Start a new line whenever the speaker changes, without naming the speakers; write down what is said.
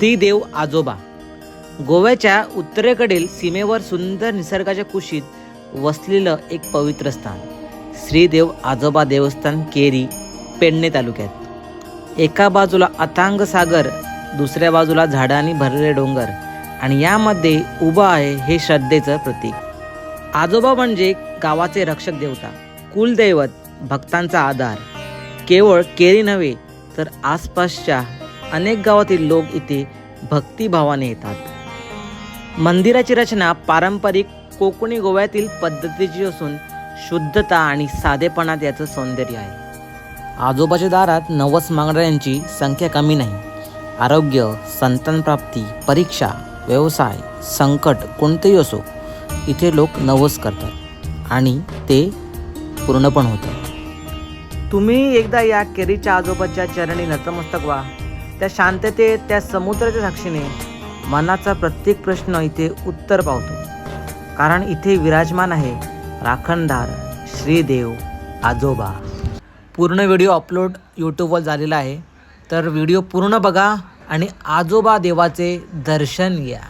श्रीदेव आजोबा. गोव्याच्या उत्तरेकडील सीमेवर सुंदर निसर्गाच्या कुशीत वसलेलं एक पवित्र स्थान. श्रीदेव आजोबा देवस्थान केरी पेडणे तालुक्यात. एका बाजूला अथांग सागर दुसऱ्या बाजूला झाडांनी भरलेले डोंगर आणि यामध्ये उभं आहे हे श्रद्धेचं प्रतीक. आजोबा म्हणजे गावाचे रक्षक देवता कुलदैवत भक्तांचा आधार. केवळ केरी नव्हे तर आसपासच्या अनेक गावातील लोक इथे भक्तिभावाने येतात. मंदिराची रचना पारंपरिक कोकणी गोव्यातील पद्धतीची असून शुद्धता आणि साधेपणात याचं सौंदर्य आहे. आजोबाच्या दारात नवस मागणाऱ्यांची संख्या कमी नाही. आरोग्य संतानप्राप्ती परीक्षा व्यवसाय संकट कोणतेही असो इथे लोक नवस करतात आणि ते पूर्ण पण होतं तुम्ही एकदा या केरीच्या आजोबाच्या चरणी नतमस्तक व्हा. त्या शांततेत त्या समुद्राच्या साक्षीने मनाचा प्रत्येक प्रश्न इथे उत्तर पावतो. कारण इथे विराजमान आहे राखणदार श्रीदेव आजोबा. पूर्ण व्हिडिओ अपलोड यूट्यूबवर झालेला आहे. तर व्हिडिओ पूर्ण बघा आणि आजोबा देवाचे दर्शन घ्या.